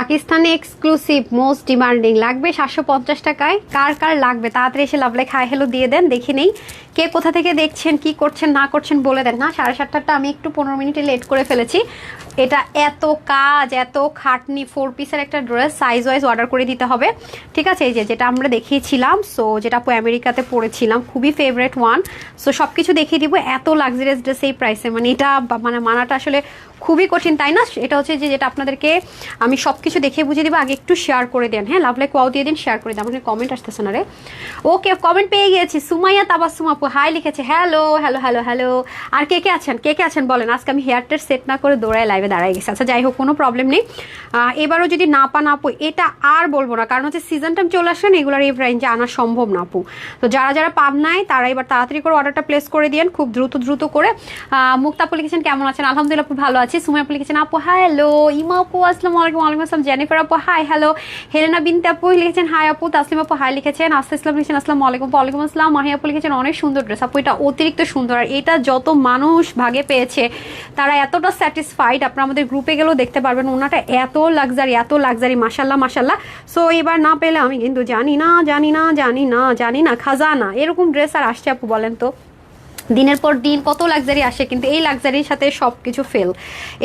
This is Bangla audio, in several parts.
পাকিস্তানে এক্সক্লুসিভ মোস্ট ডিমান্ডিং লাগবে সাতশো পঞ্চাশ টাকায়। কার কার লাগবে? তাড়াতাড়ি এসে লাভলে খাই হেলো দিয়ে দেন, দেখি নেই। কে কোথা থেকে দেখছেন, কি করছেন, না করছেন বলে দেন না। সাড়ে সাতটাটা আমি একটু পনেরো মিনিটে লেট করে ফেলেছি। এটা এত কাজ, এত খাটনি ফোর পিসের একটা ড্রেস সাইজ ওয়াইজ অর্ডার করে দিতে হবে। ঠিক আছে? এই যে, যেটা আমরা দেখিয়েছিলাম সো যেটা আপু আমেরিকাতে পড়েছিলাম, খুবই ফেভারেট ওয়ান সো সব কিছু দেখিয়ে দিব, এত লাক্সারিয়াস ড্রেস এই প্রাইসে মানে এটা মানে মানাটা আসলে খুবই কঠিন তাই না? এটা হচ্ছে যে যেটা আপনাদেরকে আমি সব কিছু দেখে বুঝিয়ে দিব আগে একটু শেয়ার করে দেন। হ্যাঁ লাভ লাইক ওয়াও দিয়ে দিন শেয়ার করে দেন। আমাদের কমেন্ট আসতেছে না রে। ওকে কমেন্ট পেয়ে গিয়েছি। সুমাইয়া তাবাসুম আপু হাই লিখেছে হ্যালো হ্যালো হ্যালো হ্যালো আর কে কে আছেন? কে কে আছেন বলেন? আজকে আমি হেয়ারটের সেট না করে দৌড়ায় লাইভে দাঁড়ায় গেছি। আচ্ছা যাই হোক কোনো প্রবলেম নেই। এবারও যদি না পান আপু এটা আর বলব না। কারণ হচ্ছে সিজন টাইম চলে আসেন এগুলোর এই রেঞ্জে আনা সম্ভব না আপু। তো যারা যারা পান নাই তারা এবার তাড়াতাড়ি করে অর্ডারটা প্লেস করে দিন খুব দ্রুত দ্রুত করে। আহ, মুক্তা আপু লিখেছেন কেমন আছেন? আলহামদুলিল্লাহ ভালো আছি। সুমাই আপু লিখেছেন, আপু হ্যালো ইমা আপু, আসসালামু আলাইকুম, ওয়ালাইকুম আসসালাম জেনিফার আপু হাই হ্যালো হেলেনা বিনতে আপু লিখেছেন হাই আপু, তাসলিম আপু হাই লিখেছেন আস্তে ইসলাম লিখেছেন, আসসালামু আলাইকুম ওয়ালাইকুম আসসালাম মাহি আপু লিখেছেন, অনেক সুন্দর ড্রেস আপু, এটা অতিরিক্ত সুন্দর, আর এটা যত মানুষ ভাগে পেয়েছে, তারা এতটা স্যাটিসফাইড আপনারা আমাদের গ্রুপে গেলেও দেখতে পারবেন, ওনাটা এত লাক্সারি এত লাক্সারি মাসাল্লাহ মাসাল্লাহ সো এবার না পেলে আমি কিন্তু জানি না জানি না জানি না জানি না, খাজানা, এরকম ড্রেস আর আসছে আপু, বলেন তো। দিনের পর দিন কত লাক্সারি আসে, কিন্তু এই লাক্সারির সাথে সব কিছু ফেল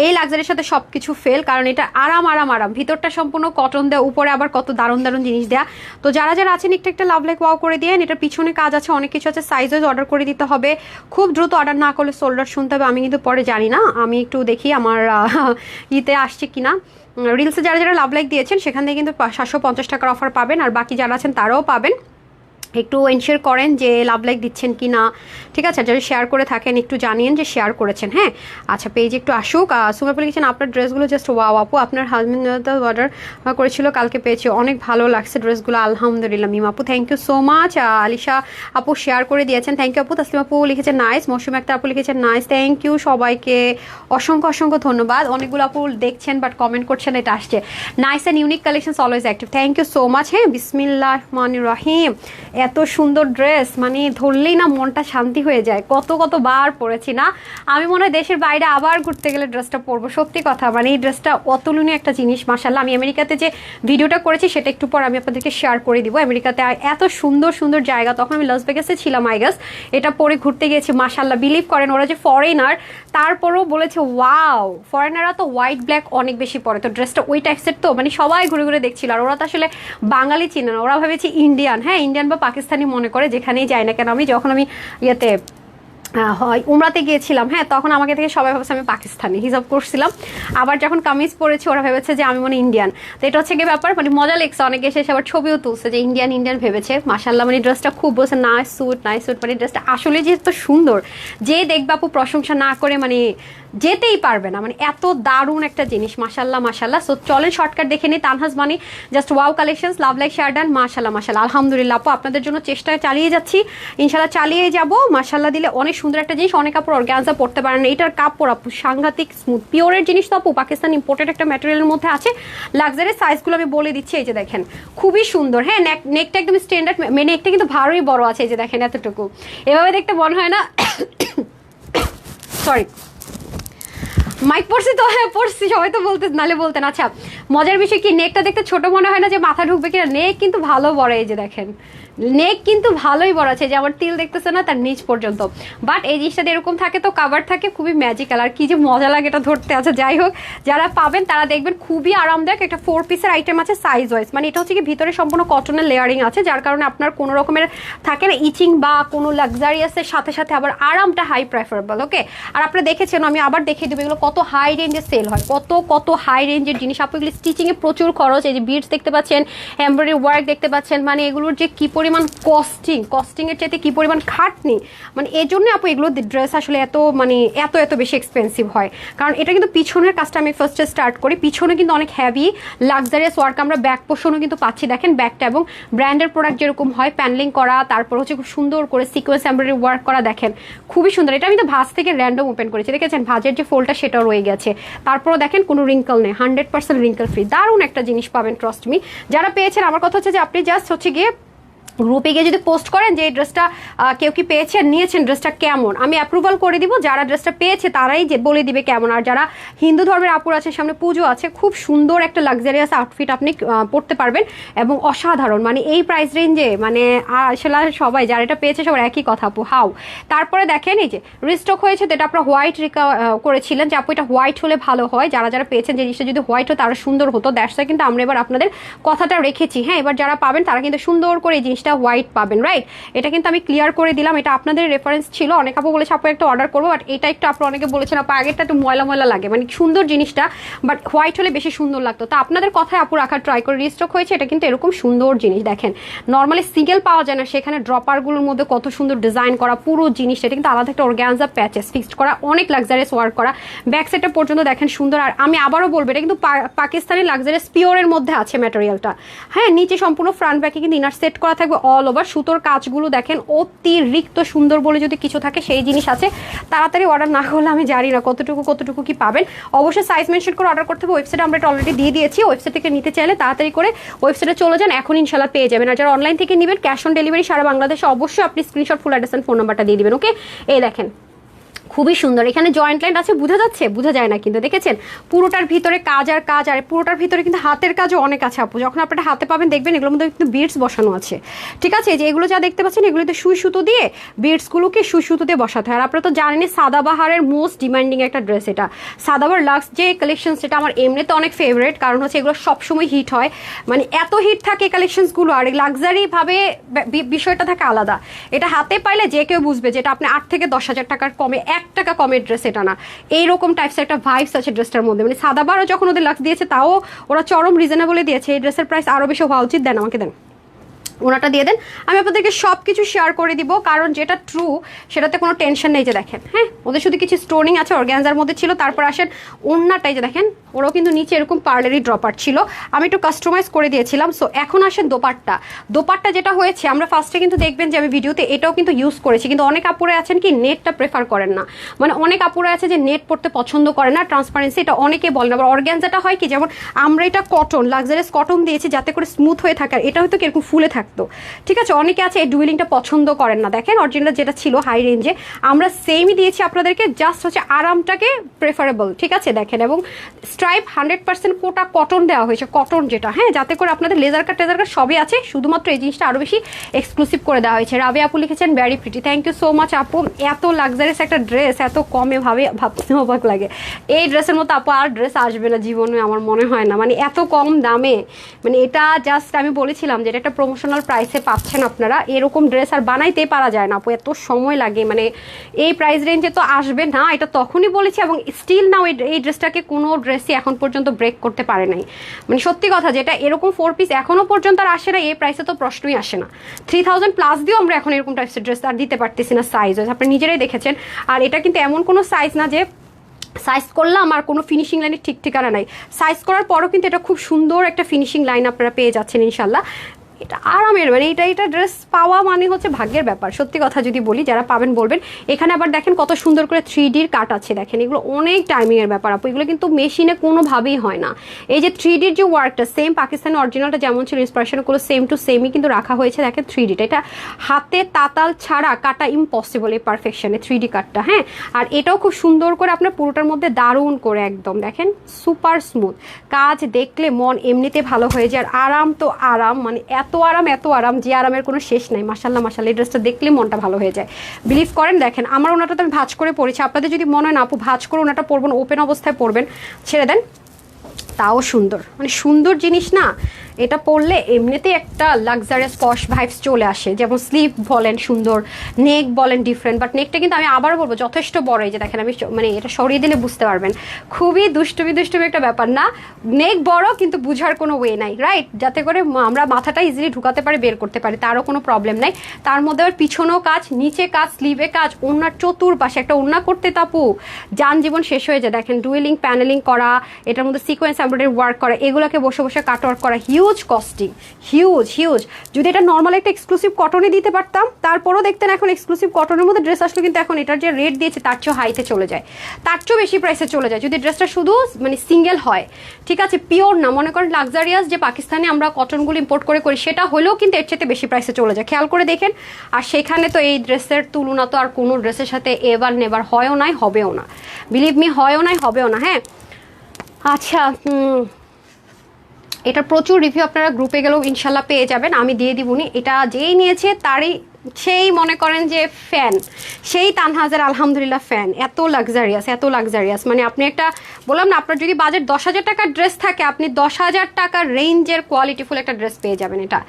এই লাক্সারির সাথে সব কিছু ফেল কারণ এটা আরাম আরাম আরাম। ভিতরটা সম্পূর্ণ কটন দেওয়া উপরে আবার কত দারুণ দারুণ জিনিস দেয়া। তো যারা যারা আছেন, একটা একটা লাভ লাইক ওয়াও করে দিয়ে এটার পিছনে কাজ আছে, অনেক কিছু আছে সাইজ ওয়াইজ অর্ডার করে দিতে হবে। খুব দ্রুত অর্ডার না করলে সোল্ডার শুনতে হবে, আমি কিন্তু পরে জানি না। আমি একটু দেখি আমার ইতে আসছে কিনা। রিলসে যারা যারা লাভ লাইক দিয়েছেন, সেখান থেকে কিন্তু সাতশো পঞ্চাশ টাকার অফার পাবেন, আর বাকি যারা আছেন, তারাও পাবেন। একটু এনশিওর করেন যে লাভ লাইক দিচ্ছেন কি না ঠিক আছে? যদি শেয়ার করে থাকেন, একটু জানিয়েন যে শেয়ার করেছেন হ্যাঁ? আচ্ছা পেজ একটু আসুক। সুমাপা লিখেছেন আপনার ড্রেসগুলো জাস্ট ওয়াও আপু। আপনার হাজবেন্ড অর্ডার করেছিল, কালকে পেয়েছি। অনেক ভালো লাগছে ড্রেসগুলো আলহামদুলিল্লাহ, মিম আপু thank you so much Alisha আপু শেয়ার করে দিয়েছেন। থ্যাংক ইউ আপু। তাসলিম আপু লিখেছেন নাইস মৌসুম একটা আপু লিখেছেন নাইস থ্যাংক ইউ সবাইকে অসংখ্য অসংখ্য ধন্যবাদ। অনেকগুলো আপু দেখছেন বাট কমেন্ট করছেন, এটা আসছে। Nice and unique collection always active thank you so much হ্যাঁ বিসমিল্লাহ রহমান রাহিম। এত সুন্দর ড্রেস মানে ধরলেই না মনটা শান্তি হয়ে যায়। কত কত বার পরেছি না? আমি মনে হয় দেশের বাইরে আবার ঘুরতে গেলে ড্রেসটা পরবো। সত্যি কথা মানে এই ড্রেসটা অতুলনীয় একটা জিনিস মাসাল্লাহ আমি আমেরিকাতে যে ভিডিওটা করেছি, সেটা একটু পর আমি আপনাদেরকে শেয়ার করে দিব। আমেরিকাতে এত সুন্দর সুন্দর জায়গা। তখন আমি লস ভেগাসে ছিলাম আইগাস এটা পরে ঘুরতে গিয়েছি মাসাল্লাহ বিলিভ করেন, ওরা যে ফরেনার তারপরেও বলেছে ওয়াও ফরেনাররা তো হোয়াইট ব্ল্যাক অনেক বেশি পরে। তো ড্রেসটা ওই টাইপসের তো মানে সবাই ঘুরে ঘুরে দেখছিল। আর ওরা তো আসলে বাঙালি চিনে না। ওরা ভেবেছে ইন্ডিয়ান হ্যাঁ ইন্ডিয়ান বা পাকিস্তানি মনে করে যেখানেই যাই না কেন, আমি যখন আমি ইয়েতে হয়, উমরাতে গিয়েছিলাম হ্যাঁ তখন আমাকে থেকে সবাই ভাবছে আমি পাকিস্তানি হিসাব করছিলাম। আবার যখন কামিজ পরেছি, ওরা ভেবেছে যে আমি মনে ইন্ডিয়ান তো এটা হচ্ছে গিয়ে ব্যাপার মানে মজা লেগছে, অনেকে এসে আবার ছবিও তুলছে যে ইন্ডিয়ান ইন্ডিয়ান ভেবেছে। মাসাল্লাহ মানে ড্রেসটা খুব বলছে নাইস স্যুট নাইস স্যুট মানে ড্রেসটা আসলে যে এত সুন্দর। যে দেখবে আপু প্রশংসা না করে মানে যেতেই পারবে না। মানে এত দারুণ একটা জিনিস মাসাল্লাহ মাসাল্লাহ সো চলেন শর্টকাট দেখে নিই, তানহাজ মানে just wow collection love like শার্ডান মাসাল্লাহ মাসাল্লাহ আলহামদুলিল্লাহ, আপু, আপনাদের জন্য চেষ্টা চালিয়ে যাচ্ছি। ইনশাল্লাহ চালিয়ে যাব। মাসাল্লাহ দিলে অনেক সুন্দর একটা জিনিস, অনেক কাপড় অর্গ্যানজা পড়তে পারেন এটার কাপড়, আপু, সাংঘাতিক স্মুথ পিওরের জিনিস তো, আপু, পাকিস্তান ইম্পোর্টেড একটা ম্যাটেরিয়ালের মধ্যে আছে। লাক্সারি সাইজগুলো আমি বলে দিচ্ছি, এই যে দেখেন, খুবই সুন্দর। হ্যাঁ নেক নেকটা একদম স্ট্যান্ডার্ড মানে নেকটা কিন্তু ভালোই বড় আছে, এই যে দেখেন, এতটুকু। এভাবে দেখতে মনে হয় না সরি মাইক পড়ছি তো? হ্যাঁ পড়ছি। সবাই তো বলতে নালে বলতেন। আচ্ছা মজার বিষয় কি? নেকটা দেখতে ছোট মনে হয় না যে মাথা ঢুকবে কিনা? নেক কিন্তু ভালো বড়, এই যে দেখেন। নেক কিন্তু ভালোই বড় আছে। যে আমার তিল দেখতেছে না, তার নিচ পর্যন্ত। বাট এই জিনিসটা এরকম থাকে, তো কাভার থাকে। খুবই ম্যাজিক্যাল আর কি যে মজা লাগে এটা ধরতে। আছে যাই হোক, যারা পাবেন, তারা দেখবেন খুবই আরামদায়ক একটা ফোর পিসের আইটেম আছে সাইজ ওয়াইজ মানে এটা হচ্ছে কি, ভিতরে সম্পূর্ণ কটনের লেয়ারিং আছে, যার কারণে আপনার কোনো রকমের থাকে না ইচিং বা কোনো লাক্সারিয়াসের সাথে সাথে আবার আরামটা হাই প্রেফারেবল ওকে আর আপনারা দেখেছেন, আমি আবার দেখিয়ে দেবো, এগুলো কত হাই রেঞ্জে সেল হয়, কত কত হাই রেঞ্জের জিনিস। আপনি এগুলো স্টিচিংয়ে প্রচুর খরচ, এই যে বিটস দেখতে পাচ্ছেন এমব্রয়ডারি ওয়ার্ক দেখতে পাচ্ছেন মানে এগুলোর যে কি পরিমাণ কস্টিং কস্টিংয়ের চাইতে কি পরিমাণ খাটনি মানে এই জন্য আপু এগুলো ড্রেস আসলে এত মানে এত এত বেশি এক্সপেন্সিভ হয়। কারণ এটা কিন্তু পিছনের কাজটা আমি ফার্স্টে স্টার্ট করি, পিছনে কিন্তু অনেক হ্যাভি লাক্সারিয়াস ওয়ার্ক আমরা ব্যাক পোষণও কিন্তু পাচ্ছি। দেখেন ব্যাকটা এবং ব্র্যান্ডের প্রোডাক্ট যেরকম হয় প্যানেলিং করা, তারপর হচ্ছে খুব সুন্দর করে সিকোয়েন্স এমব্রয়ডারি ওয়ার্ক করা, দেখেন। খুবই সুন্দর। এটা আমি তো ভাজ থেকে র্যান্ডম ওপেন করেছি, দেখেছেন? ভাজের যে ফোলটা সেটাও রয়ে গেছে। তারপর দেখেন কোনো রিঙ্কল নেই হান্ড্রেড পার্সেন্ট রিঙ্কল ফ্রি দারুণ একটা জিনিস পাবেন ট্রাস্ট মি যারা পেয়েছেন, আমার কথা হচ্ছে যে আপনি জাস্ট হচ্ছে গিয়ে গ্রুপে গিয়ে যদি পোস্ট করেন যে এই ড্রেসটা কেউ কি পেয়েছেন, নিয়েছেন ড্রেসটা কেমন? আমি অ্যাপ্রুভাল করে দিব, যারা ড্রেসটা পেয়েছে তারাই যে বলে দিবে কেমন। আর যারা হিন্দু ধর্মের আপুর আছে, সামনে পুজো আছে, খুব সুন্দর একটা লাক্সারিয়াস আউটফিট আপনি পরতে পারবেন এবং অসাধারণ। মানে এই প্রাইস রেঞ্জে মানে আসলে সবাই, যারা এটা পেয়েছে, সবার একই কথা আপু হাউ তারপরে দেখেন এই যে রিস্টক হয়েছে তো এটা আপনারা হোয়াইট রিকা করেছিলেন যে, আপু, এটা হোয়াইট হলে ভালো হয়। যারা যারা পেয়েছেন যে জিনিসটা যদি হোয়াইট হয় তারা সুন্দর হতো। দ্যাটস কিন্তু আমরা এবার আপনাদের কথাটা রেখেছি। হ্যাঁ এবার যারা পাবেন, তারা কিন্তু সুন্দর করে এই জিনিসটা হোয়াইট পাবেন রাইট এটা কিন্তু আমি ক্লিয়ার করে দিলাম। এটা আপনাদের রেফারেন্স ছিল। অনেক আপু বলেছে, আপু, একটা অর্ডার করব বাট এটা একটু আপনারা অনেকে বলেছেন আপু, আগেরটা একটু ময়লা ময়লা লাগে। মানে সুন্দর জিনিসটা বাট হোয়াইট হলে বেশি সুন্দর লাগতো। তো আপনাদের কথায় আপু রাখার ট্রাই করে রিস্টক হয়েছে। এটা কিন্তু এরকম সুন্দর জিনিস, দেখেন। নর্মালি সিঙ্গেল পাওয়া যায় না, সেখানে ড্রপারগুলোর মধ্যে কত সুন্দর ডিজাইন করা, পুরো জিনিসটা। এটা কিন্তু আলাদা একটা অর্গ্যানজা প্যাচেস ফিক্সড করা, অনেক লাক্সারিয়াস ওয়ার্ক করা। ব্যাক সাইডটা পর্যন্ত দেখেন সুন্দর। আর আমি আবারও বলব, এটা কিন্তু পাকিস্তানি লাক্সারিয়াস পিওরের মধ্যে আছে ম্যাটেরিয়ালটা হ্যাঁ নিচে সম্পূর্ণ ফ্রন্ট ব্যাকে কিন্তু ইনার সেট করা থাকবে। অল ওভার সুতোর কাজগুলো দেখেন অতিরিক্ত সুন্দর বলে যদি কিছু থাকে, সেই জিনিস আছে। তাড়াতাড়ি অর্ডার না করলে আমি জানি না কতটুকু কতটুকু কি পাবেন। অবশ্যই সাইজ মেনশন করে অর্ডার করতে হবে। ওয়েবসাইটে আমরা এটা অলরেডি দিয়ে দিয়েছি। ওয়েবসাইট থেকে নিতে চাইলে তাড়াতাড়ি করে ওয়েবসাইটে চলে যান। এখন ইনশাল্লাহ পেয়ে যাবেন। আর যারা অনলাইন থেকে নেবেন ক্যাশ অন ডেলিভারি সারা বাংলাদেশে অবশ্যই আপনি স্ক্রিনশট ফুল অ্যাড্রেস ফোন নাম্বারটা দিয়ে দেবেন ওকে এই দেখেন। খুবই সুন্দর। এখানে জয়েন্ট লাইন আছে, বোঝা যাচ্ছে? বোঝা যায় না কিন্তু, দেখেছেন? পুরোটার ভিতরে কাজ আর কাজ, আর পুরোটার ভিতরে কিন্তু হাতের কাজও অনেক আছে আপু। যখন আপনারা হাতে পাবেন, দেখবেন এগুলোর মধ্যে কিন্তু বিটস বসানো আছে। ঠিক আছে? যে এগুলো যা দেখতে পাচ্ছেন, এগুলোতে সুই সুতো দিয়ে বিটসগুলোকে সুই সুতো দিয়ে বসাতে হয়। আর আপনারা তো জানেনই, সাদাবাহারের মোস্ট ডিমান্ডিং একটা ড্রেস এটা। সাদাবার লাক্স যে কালেকশন সেটা আমার এমনিতে অনেক ফেভারিট কারণ হচ্ছে এগুলো সবসময় হিট হয়। মানে এত হিট থাকে কালেকশনসগুলো আর লাক্সারি ভাবে বি- বিষয়টা থাকে আলাদা। এটা হাতে পাইলে যে কেউ বুঝবে যে এটা আপনি আট থেকে দশ হাজার টাকার কমে এক টাকা কমের ড্রেস এটা না। এইরকম টাইপসের একটা ভাইবস আছে ড্রেসটার মধ্যে। মানে সাদাবারও যখন ওদের লাক্স দিয়েছে, তাও ওরা চরম রিজনেবলে দিয়েছে। এই ড্রেসের প্রাইস আরও বেশি হওয়া উচিত। দেন আমাকে দেন। ওনাটা দিয়ে দেন। আমি আপনাদেরকে সব কিছু শেয়ার করে দিব, কারণ যেটা ট্রু সেটাতে কোনো টেনশন নেই যে দেখেন হ্যাঁ? ওদের শুধু কিছু স্টোনিং আছে অর্গ্যানজার মধ্যে ছিল, তারপর আসেন ওনাটাই যে দেখেন, ওরাও কিন্তু নিচে এরকম পার্লারি ড্রপার ছিল। আমি একটু কাস্টমাইজ করে দিয়েছিলাম সো এখন আসেন দোপাট্টা। দোপাট্টা যেটা হয়েছে, আমরা ফার্স্টে কিন্তু দেখবেন যে আমি ভিডিওতে এটাও কিন্তু ইউজ করেছি, কিন্তু অনেক আপুরে আছেন কি নেটটা প্রেফার করেন না। মানে অনেক আপুরে আছে যে নেট পড়তে পছন্দ করে না ট্রান্সপারেন্সি এটা অনেকে বলেন আবার অর্গ্যানজাটা হয় কি, যেমন আমরা এটা কটন লাক্সারিয়াস কটন দিয়েছি, যাতে করে স্মুথ হয়ে থাকে এটা হয়তো কীরকম ফুলে থাকতো। ঠিক আছে, অনেকে আছে এই ডুয়েলিংটা পছন্দ করেন না। দেখেন অরিজিনাল যেটা ছিল হাই রেঞ্জে আমরা সেমই দিয়েছি আপনাদেরকে জাস্ট হচ্ছে আরামটাকে প্রেফারেবল ঠিক আছে, দেখেন, এবং স্ট্রাইপ হান্ড্রেড পার্সেন্ট কোটা কটন দেওয়া হয়েছে কটন যেটা হ্যাঁ যাতে করে আপনাদের লেজার কাট টেজার কাট সবই আছে, শুধুমাত্র এই জিনিসটা আরও বেশি এক্সক্লুসিভ করে দেওয়া হয়েছে। রাবে আপু লিখেছেন very pretty thank you so much আপু। এত লাক্সারিয়াস একটা ড্রেস এত কমে ভাবে, ভাবতে অবাক লাগে। এই ড্রেসের মতো আপু আর ড্রেস আসবে না, জীবনে আমার মনে হয় না। মানে এত কম দামে মানে এটা জাস্ট আমি বলেছিলাম যে এটা একটা প্রমোশনাল প্রাইসে পাচ্ছেন আপনারা। এরকম ড্রেস আর বানাইতে পারা যায় না। আপু, এত সময় লাগে। মানে এই প্রাইস রেঞ্জে তো আসবে না, এটা তখনই বলেছি এবং স্টিল নাও এই ড্রেসটাকে কোনো ড্রেসই এখন পর্যন্ত ব্রেক করতে পারে নাই। মানে সত্যি কথা, যেটা এরকম ফোর পিস এখনও পর্যন্ত আর আসে না, এই প্রাইসে তো প্রশ্নই আসে না। থ্রি থাউজেন্ড প্লাস দিয়েও আমরা এখন এরকম টাইপসের ড্রেস আর দিতে পারতেছি না সাইজ আপনি নিজেরাই দেখেছেন। আর এটা কিন্তু এমন কোনো সাইজ না যে সাইজ করলাম আর কোনো ফিনিশিং লাইনের ঠিক ঠিকানা নাই। সাইজ করার পরও কিন্তু এটা খুব সুন্দর একটা ফিনিশিং লাইন আপনারা পেয়ে যাচ্ছেন ইনশাল্লাহ এটা আরামের মানে এটা এটা ড্রেস পাওয়া মানে হচ্ছে ভাগ্যের ব্যাপার। সত্যি কথা যদি বলি, যারা পাবেন বলবেন। এখানে আবার দেখেন কত সুন্দর করে থ্রি ডির কাট আছে, দেখেন। এগুলো অনেক টাইমিংয়ের ব্যাপার, আপু। এগুলো কিন্তু মেশিনে কোনোভাবেই হয় না। এই যে থ্রি ডির যে ওয়ার্কটা সেম পাকিস্তানি অরিজিনালটা যেমন ছিল ইন্সপিরেশনগুলো সেম টু সেমই কিন্তু রাখা হয়েছে, দেখেন থ্রি ডিটা এটা হাতে তাতাল ছাড়া কাটা ইম্পসিবল এই পারফেকশনে থ্রি ডি কাটটা হ্যাঁ? আর এটাও খুব সুন্দর করে আপনার পুরোটার মধ্যে দারুণ করে একদম, দেখেন? সুপার স্মুথ কাজ দেখলে মন এমনিতে ভালো হয়ে যায়, আর আরাম তো আরাম মানে এত আরাম, এত আরাম, যে আরামের কোনো শেষ নাই। মাসাল্লাহ মাসাল্লাহ এই ড্রেসটা দেখলে মনটা ভালো হয়ে যায়। বিলিভ করেন, দেখেন, আমার ওনাটা তো আমি ভাজ করে পড়েছি আপনাদের যদি মনে হয় না, আপু, ভাজ করে ওনাটা পরবেন ওপেন অবস্থায় পরবেন, ছেড়ে দেন। তাও সুন্দর। মানে সুন্দর জিনিস না। এটা পরলে এমনিতেই একটা লাক্সারিয়াস পশ ভাইবস চলে আসে। যেমন স্লিভ বলেন, সুন্দর নেক বলেন ডিফারেন্ট বাট নেকটা কিন্তু আমি আবারও বলব, যথেষ্ট বড় এই যে দেখেন, আমি মানে এটা সরিয়ে দিলে বুঝতে পারবেন। খুবই দুষ্টুমি দুষ্টুমি একটা ব্যাপার না। নেক বড়, কিন্তু বুঝার কোনো ওয়ে নাই রাইট যাতে করে আমরা মাথাটা ইজিলি ঢুকাতে পারি, বের করতে পারি, তারও কোনো প্রবলেম নাই। তার মধ্যে আবার পিছনেও কাজ, নিচে কাজ স্লিভে কাজ ওনার চতুর্পাশে একটা ওনা করতে তাপু। যান জীবন শেষ হয়ে যায়। দেখেন ডুয়েলিং প্যানেলিং করা, এটার মধ্যে সিকোয়েন্স এমব্রয়ডারি ওয়ার্ক করা, এগুলোকে বসে বসে কাট ওয়ার্ক করা হিউজ কস্টিং হিউজ হিউজ যদি এটা নর্মাল একটা এক্সক্লুসিভ কটনে দিতে পারতাম, তারপরও দেখতেন এখন এক্সক্লুসিভ কটনের মধ্যে ড্রেস আসলো কিন্তু এখন এটার যে রেট দিয়েছে, তার চেয়েও হাইতে চলে যায়। তার চেয়েও বেশি প্রাইসে চলে যায়। যদি ড্রেসটা শুধু মানে সিঙ্গেল হয়, ঠিক আছে পিওর না, মনে করেন লাক্সারিয়াস যে পাকিস্তানে আমরা কটনগুলো ইম্পোর্ট করে করি, সেটা হলেও কিন্তু এর চেয়ে বেশি প্রাইসে চলে যায়। খেয়াল করে দেখেন, আর সেখানে তো এই ড্রেসের তুলনা তো আর কোনো ড্রেসের সাথে এবার নেবার হয়ও নাই, হবেও না। বিলিভ মি হয়ও নাই, হবেও না হ্যাঁ? আচ্ছা এটা প্রচুর রিভিউ আপনারা গ্রুপে গেলেও ইনশাল্লাহ পেয়ে যাবেন। আমি দিয়ে দিবনি এটা যেই নিয়েছে, তারই সেই মনে করেন যে ফ্যান সেই তানহাজের আলহামদুলিল্লাহ ফ্যান এত লাক্সারিয়াস এত লাক্সারিয়াস মানে আপনি একটা, বললাম না, আপনার যদি বাজেট দশ হাজার টাকার ড্রেস থাকে, আপনি দশ হাজার টাকার রেঞ্জের কোয়ালিটিফুল একটা ড্রেস পেয়ে যাবেন এটা।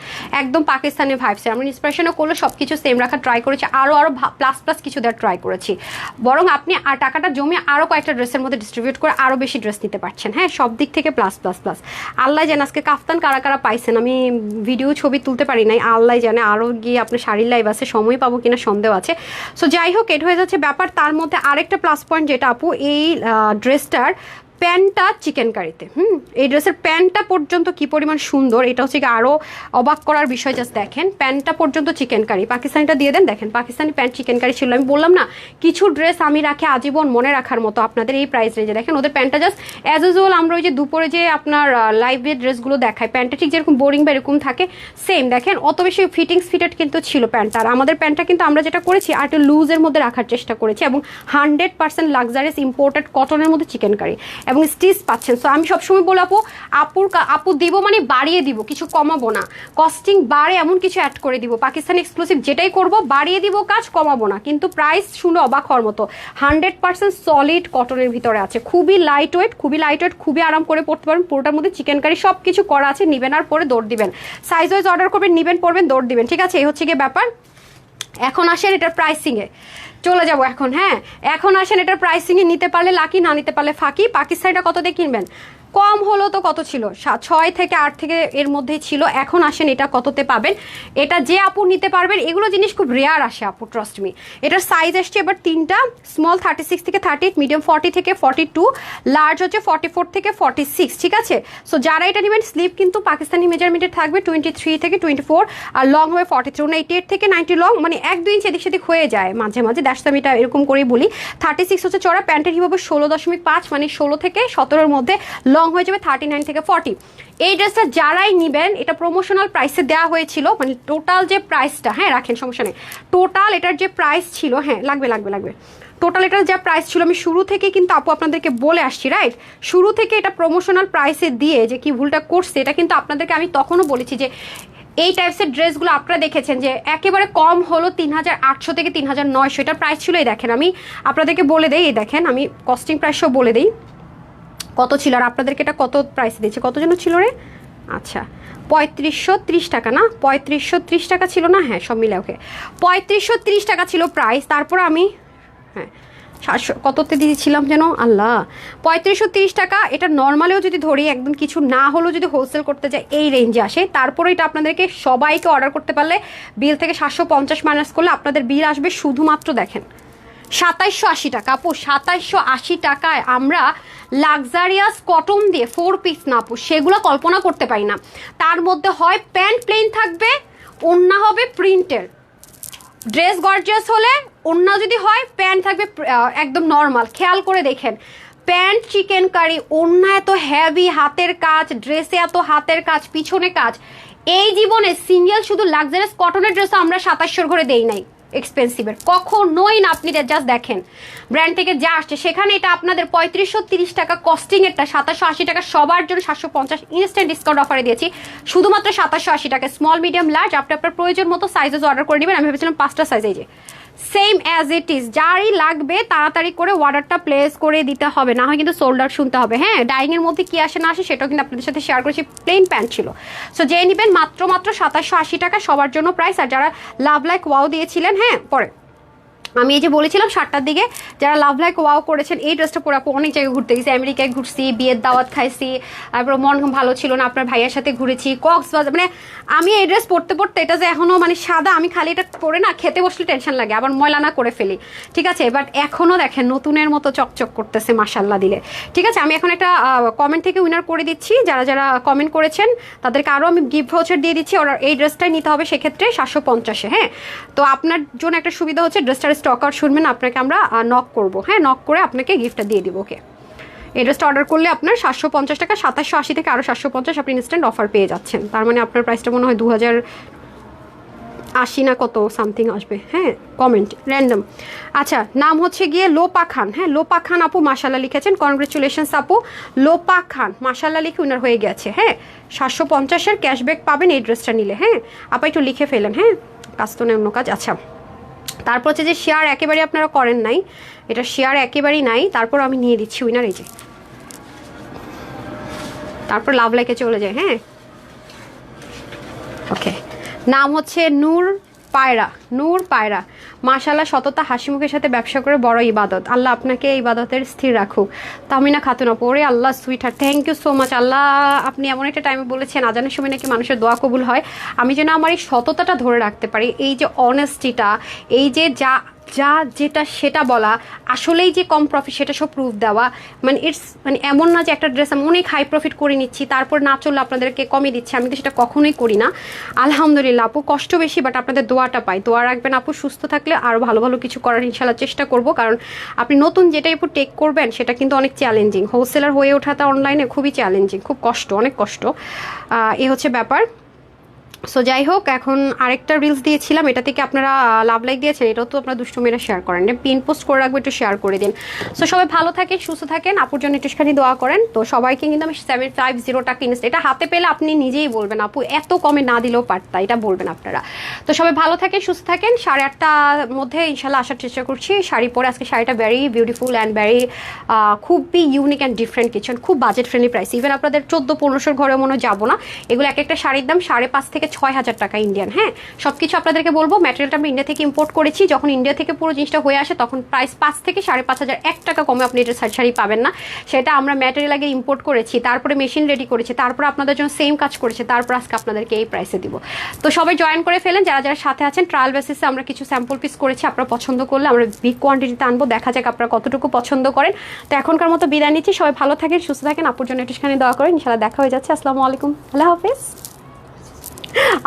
একদম পাকিস্তানি ভাইবসের আমরা ইন্সপিরেশনও করলে সব কিছু সেম রাখার ট্রাই করেছি আরও আরও প্লাস প্লাস কিছু দেওয়ার ট্রাই করেছি। বরং আপনি আর টাকাটা জমে আরও কয়েকটা ড্রেসের মধ্যে ডিস্ট্রিবিউট করে আরও বেশি ড্রেস নিতে পারছেন। হ্যাঁ সব দিক থেকে প্লাস প্লাস প্লাস আল্লাহ জানে আজকে কাফতান কারা কারা পাইছেন? আমি ভিডিও ছবি তুলতে পারি নাই। আল্লাহ জানে আরও গিয়ে আপনার শাড়ির লাইভ আছে সময় পাবো কিনা সন্দেহ আছে। সো যাই হোক, এটা হয়ে যাচ্ছে ব্যাপার। তার মধ্যে আরেকটা প্লাস পয়েন্ট যেটা আপু, এই ড্রেসটার প্যান্টটা চিকেন কারিতে, হুম? এই ড্রেসের প্যান্টটা পর্যন্ত কি পরিমাণ সুন্দর, এটা হচ্ছে আরও অবাক করার বিষয় জাস্ট দেখেন। প্যান্টটা পর্যন্ত চিকেন কারি। পাকিস্তানিটা দিয়ে দেন, দেখেন, পাকিস্তানি প্যান্ট চিকেন কারি ছিল। আমি বললাম না, কিছু ড্রেস আমি রাখি আজীবন মনে রাখার মতো আপনাদের এই প্রাইস রেঞ্জে দেখেন, ওদের প্যান্টটা জাস্ট অ্যাজ ইউজুয়াল আমরা ওই যে দুপুরে যে আপনার লাইভের ড্রেসগুলো দেখায় প্যান্টটা ঠিক যেরকম বোরিং বা এরকম থাকে সেম দেখেন, অত বেশি ফিটিংস ফিটেড কিন্তু ছিল প্যান্টটা আর আমাদের প্যান্টটা কিন্তু আমরা যেটা করেছি, আর একটু লুজের মধ্যে রাখার চেষ্টা করেছি, এবং হান্ড্রেড পার্সেন্ট লাক্সারিয়াস ইম্পোর্টেড কটনের মধ্যে চিকেন কারি। এবং স্টিচ পাচ্ছেন। সো আমি সবসময় বলে আপু, আপুর আপু দিব মানে বাড়িয়ে দিব, কিছু কমাবো না। কস্টিং বাড়ে এমন কিছু অ্যাড করে দিব। পাকিস্তান এক্সক্লুসিভ যেটাই করব, বাড়িয়ে দিব কাজ, কমাবো না। কিন্তু প্রাইস শুনে অবাক হওয়ার মতো। হান্ড্রেড পার্সেন্ট সলিড কটনের ভিতরে আছে। খুবই লাইট ওয়েট খুবই লাইট ওয়েট খুবই আরাম করে পড়তে পারেন পুরোটার মধ্যে চিকেন কারি সব কিছু করা আছে। নিবেন আর পরে দৌড় দিবেন। সাইজ ওয়াইজ অর্ডার করবেন, নিবেন পড়বেন দৌড় দিবেন। ঠিক আছে? এই হচ্ছে গিয়ে ব্যাপার। এখন আসেন এটার প্রাইসিংয়ে চলে যাব এখন হ্যাঁ? এখন আসেন এটার প্রাইসিংয়ে নিতে পারলে লাকি না নিতে পারলে ফাঁকি। পাকিস্তানটা কত দিয়ে কিনবেন? কম হলো তো কত ছিল? ছয় থেকে আট থেকে এর মধ্যেই ছিল, এখন আসেন এটা কততে পাবেন? এটা যে আপু নিতে পারবেন, এগুলো জিনিস খুব রেয়ার আসে আপু ট্রাস্ট মি এটার সাইজ এসছে এবার তিনটা স্মল থার্টি সিক্স থেকে থার্টি এইট মিডিয়াম ফর্টি থেকে ফর্টি টু লার্জ হচ্ছে ফর্টি ফোর থেকে ফর্টি সিক্স ঠিক আছে? সো যারা এটা নেবেন স্লিপ কিন্তু পাকিস্তানি মেজারমেন্টের থাকবে টোয়েন্টি থ্রি থেকে টোয়েন্টি ফোর আর লং হবে ফর্টি থ্রি এইটি এইট থেকে নাইনটি লং মানে এক দুই ইঞ্চ এদিক সেদিক হয়ে যায় মাঝে মাঝে দ্যাটস আমি এটা এরকম করেই বলি। থার্টি সিক্স হচ্ছে চড়া প্যান্টের হিপ হবে ষোলো দশমিক পাঁচ মানে ষোলো থেকে সতেরোর মধ্যে লং হয়ে যাবে থার্টি নাইন থেকে ফর্টি এই ড্রেসটা যারাই নেবেন, এটা প্রমোশনাল প্রাইসে দেওয়া হয়েছিল মানে টোটাল যে প্রাইসটা হ্যাঁ রাখেন, সমস্যা নেই। টোটাল এটার যে প্রাইস ছিল হ্যাঁ লাগবে লাগবে লাগবে। টোটাল এটার যা প্রাইস ছিল, আমি শুরু থেকে কিন্তু আপু আপনাদেরকে বলে আসছি রাইট শুরু থেকে এটা প্রমোশনাল প্রাইসে দিয়ে যে কি ভুলটা করছে, এটা কিন্তু আপনাদেরকে আমি তখনও বলেছি যে এই টাইপসের ড্রেসগুলো আপনারা দেখেছেন যে একেবারে কম হলো তিন হাজার আটশো থেকে তিন হাজার নয়শো। এটার প্রাইস ছিল এই দেখেন আমি আপনাদেরকে বলে দেই, এই দেখেন, আমি কস্টিং প্রাইসও বলে দিই। কত ছিল? আর আপনাদেরকে এটা কত প্রাইস দিচ্ছে কত যেন ছিল রে? আচ্ছা পঁয়ত্রিশশো ত্রিশ টাকা না? পঁয়ত্রিশশো ত্রিশ টাকা ছিল না? হ্যাঁ সব মিলে ওকে পঁয়ত্রিশশো ত্রিশ টাকা ছিল প্রাইস তারপর আমি হ্যাঁ সাতশো, কততে দিয়েছিলাম যেন? আল্লাহ! পঁয়ত্রিশশো তিরিশ টাকা, এটা নর্মালেও যদি ধরি, একদম কিছু না হলেও যদি হোলসেল করতে যায় এই রেঞ্জে আসে। তারপরে এটা আপনাদেরকে সবাইকে অর্ডার করতে পারলে বিল থেকে সাতশো পঞ্চাশ মাইনাস করলে আপনাদের বিল আসবে শুধুমাত্র দেখেন, সাতাইশশো আশি টাকা। আপু, সাতাইশশো আশি টাকায় আমরা লাক্সারিয়াস কটন দিয়ে ফোর পিস না আপু সেগুলো কল্পনা করতে পারি না। তার মধ্যে হয় প্যান্ট প্লেন থাকবে ওন্না হবে প্রিন্টের ড্রেস গর্জিয়াস হলে অন্য যদি হয় প্যান্ট থাকবে একদম নর্মাল খেয়াল করে দেখেন। প্যান্ট চিকেন কারি অন্য এত হ্যাভি হাতের কাজ ড্রেসে এত হাতের কাজ, পিছনে কাজ। এই জীবনে সিঙ্গেল শুধু লাক্সারিয়াস কটনের ড্রেসও আমরা সাতাশশোর ঘরে দেই নাই। এক্সপেন্সিভের কখনোই না আপনি জাস্ট দেখেন। ব্র্যান্ড থেকে যা আসছে, সেখানে এটা আপনাদের পঁয়ত্রিশশো তিরিশ টাকা কস্টিং এরটা, সাতাশশো আশি টাকা সবার জন্য সাতশো পঞ্চাশ ইনস্ট্যান্ট ডিসকাউন্ট অফারে দিয়েছি। শুধুমাত্র সাতাশশো আশি টাকা স্মল মিডিয়াম লার্জ আপনি আপনার প্রয়োজন মতো সাইজেস অর্ডার করে নেবেন। আমি ভেবেছিলাম পাঁচটা সাইজে যে। সেম অ্যাজ ইট ইজ যারই লাগবে, তাড়াতাড়ি করে অর্ডারটা প্লেস করে দিতে হবে। না হয় কিন্তু সোল্ডার শুনতে হবে। হ্যাঁ ডাইনিংয়ের মধ্যে কী আসে না আসে, সেটাও কিন্তু আপনাদের সাথে শেয়ার করেছি। প্লেন প্যান্ট ছিল। সো যে নেবেন মাত্র মাত্র সাতাশশো আশি টাকা সবার জন্য প্রাইস আর যারা লাভ লাইক ওয়াও দিয়েছিলেন হ্যাঁ পরে। আমি এই যে বলেছিলাম সাতটার দিকে, যারা লাভ লাইক ওয়াও করেছেন, এই ড্রেসটা পরে আপু অনেক জায়গায় ঘুরতে গেছি। আমেরিকায় ঘুরছি, বিয়ের দাওয়াত খাইছি, তারপর মন ভালো ছিল না, আপনার ভাইয়ের সাথে ঘুরেছি কক্সবাজার মানে আমি এই ড্রেস পরতে পরতে এটা যে এখনও মানে সাদা, আমি খালি এটা পরে না, খেতে বসলে টেনশন লাগে, আবার ময়লা না করে ফেলি। ঠিক আছে? বাট এখনও দেখেন, নতুনের মতো চকচক করতেছে মাসাল্লাহ দিলে। ঠিক আছে? আমি এখন একটা কমেন্ট থেকে উইনার করে দিচ্ছি। যারা যারা কমেন্ট করেছেন, তাদেরকে আরও আমি গিফট ভাউচার দিয়ে দিচ্ছি। ওরা এই ড্রেসটাই নিতে হবে সেক্ষেত্রে সাতশো পঞ্চাশে হ্যাঁ? তো আপনার জন্য একটা সুবিধা হচ্ছে ড্রেসটার স্টক শুনবেন, আপনাকে আমরা নক করব। হ্যাঁ নক করে আপনাকে গিফটটা দিয়ে দিব ওকে এই ড্রেসটা অর্ডার করলে আপনার সাতশো পঞ্চাশ টাকা, সাতাশশো আশি থেকে আরও সাতশো পঞ্চাশ আপনি ইনস্ট্যান্ট অফার পেয়ে যাচ্ছেন। তার মানে আপনার প্রাইসটা মনে হয় দু হাজার আশি না কত সামথিং আসবে। হ্যাঁ কমেন্ট র্যান্ডম আচ্ছা নাম হচ্ছে গিয়ে লোপা খান। হ্যাঁ লোপা খান আপু মাসাল্লাহ লিখেছেন। কনগ্রেচুলেশনস আপু। লোপা খান মাসাল্লাহ লিখে উনার হয়ে গেছে। হ্যাঁ সাতশো পঞ্চাশের ক্যাশব্যাক পাবেন এই ড্রেসটা নিলে। হ্যাঁ আপা একটু লিখে ফেলেন। হ্যাঁ কাজ তো অন্য কাজ। আচ্ছা তারপর হচ্ছে যে শেয়ার একেবারে আপনারা করেন নাই। এটা শেয়ার একেবারেই নাই। তারপর আমি নিয়ে দিচ্ছি উইনার এই যে। তারপর লাভ লাইকে চলে যায় হ্যাঁ? ওকে নাম হচ্ছে নূর পায়রা। নূর পায়রা। মাশাল্লাহ সততা, হাসি মুখের সাথে ব্যবসা করে বড় ইবাদত। আল্লাহ আপনাকে এই ইবাদতের স্থির রাখুক। তামিনা খাতুন পরে আল্লাহ সুইটার থ্যাংক ইউ সো মাচ আল্লাহ, আপনি এমন একটা টাইমে বলেছেন, আজানের সময় নাকি মানুষের দোয়া কবুল হয়। আমি যেন আমার এই সততাটা ধরে রাখতে পারি। এই যে অনেস্টিটা এই যে যা যা যেটা সেটা বলা, আসলেই যে কম প্রফিট সেটা সব প্রুফ দেওয়া। মানে ইটস মানে এমন না যে একটা ড্রেস আমি অনেক হাই প্রফিট করে নিচ্ছি, তারপর না চললে আপনাদেরকে কমে দিচ্ছি, আমি তো সেটা কখনোই করি না। আলহামদুলিল্লাহ আপু, কষ্ট বেশি বাট আপনাদের দোয়াটা পাই। দোয়া রাখবেন আপু, সুস্থ থাকলে আরও ভালো ভালো কিছু করার ইনশাল্লাহ চেষ্টা করব, কারণ আপনি নতুন যেটাই আপু টেক করবেন, সেটা কিন্তু অনেক চ্যালেঞ্জিং হোলসেলার হয়ে ওঠাটা অনলাইনে খুবই চ্যালেঞ্জিং খুব কষ্ট, অনেক কষ্ট। এ হচ্ছে ব্যাপার। সো যাই হোক এখন আরেকটা রিলস দিয়েছিলাম। এটা থেকে আপনারা লাভ লাইক দিয়েছেন। এটাও তো আপনারা মেয়েরা শেয়ার করেন। পিন পোস্ট করে রাখব, একটু শেয়ার করে দিন। সো সবাই ভালো থাকেন, সুস্থ থাকেন। আপুর জন্য একটুখানি দোয়া করেন। তো সবাইকে কিন্তু আমি সেভেন ফাইভ জিরো টাকা ইনস্ট এটা হাতে পেলে আপনি নিজেই বলবেন, আপু, এত কমে না দিলেও পারতা, এটা বলবেন আপনারা। তো সবাই ভালো থাকেন, সুস্থ থাকেন। সাড়ে আটটার মধ্যে ইনশাল্লাহ আসার চেষ্টা করছি। শাড়ি পরে আজকে শাড়িটা ভ্যারি বিউটিফুল অ্যান্ড ভ্যারি খুবই ইউনিক অ্যান্ড ডিফারেন্ট কিছু খুব বাজেট ফ্রেন্ডলি প্রাইস ইভেন আপনাদের চোদ্দ পনেরোশোর ঘরে মনে যাব না। এগুলো এক একটা শাড়ির দাম সাড়ে পাঁচ থেকে ছয় হাজার টাকা ইন্ডিয়ান হ্যাঁ সব কিছু আপনাদেরকে বলব। ম্যাটেরিয়ালটা আমরা ইন্ডিয়া থেকে ইম্পোর্ট করেছি। যখন ইন্ডিয়া থেকে পুরো জিনিসটা হয়ে আসে, তখন প্রাইস পাঁচ থেকে সাড়ে পাঁচ হাজার, এক টাকা কমে আপনি এটা শাড়ি পাবেন না। সেটা আমরা ম্যাটেরিয়াল আগে ইম্পোর্ট করেছি, তারপরে মেশিন রেডি করেছি, তারপর আপনাদের জন্য সেম কাজ করেছে, তারপর আজকে আপনাদেরকে এই প্রাইসে দিব। তো সবাই জয়েন করে ফেলেন, যারা যারা সাথে আছেন ট্রায়াল বেসিসে আমরা কিছু স্যাম্পল পিস করেছি, আপনারা পছন্দ করলে আমরা বিগ কোয়ান্টিটিতে আনব, দেখা যাক আপনারা কতটুকু পছন্দ করেন। তো এখনকার মতো বিদায় নিচ্ছি, সবাই ভালো থাকেন, সুস্থ থাকেন, আপুর জন্য একটুখানি দোয়া করেন ইনশাল্লাহ দেখা হয়ে যাচ্ছে। আসসালামু আলাইকুম, আল্লাহ হাফিজ।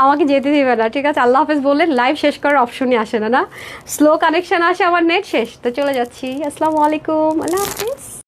আমাকে যেতে দিবে না, ঠিক আছে? আল্লাহ হাফেজ বলে লাইভ শেষ করার অপশনই আসে না না? স্লো কানেকশন আসে, আমার নেট শেষ। তো চলে যাচ্ছি। আসসালামু আলাইকুম। আল্লাহ হাফিজ।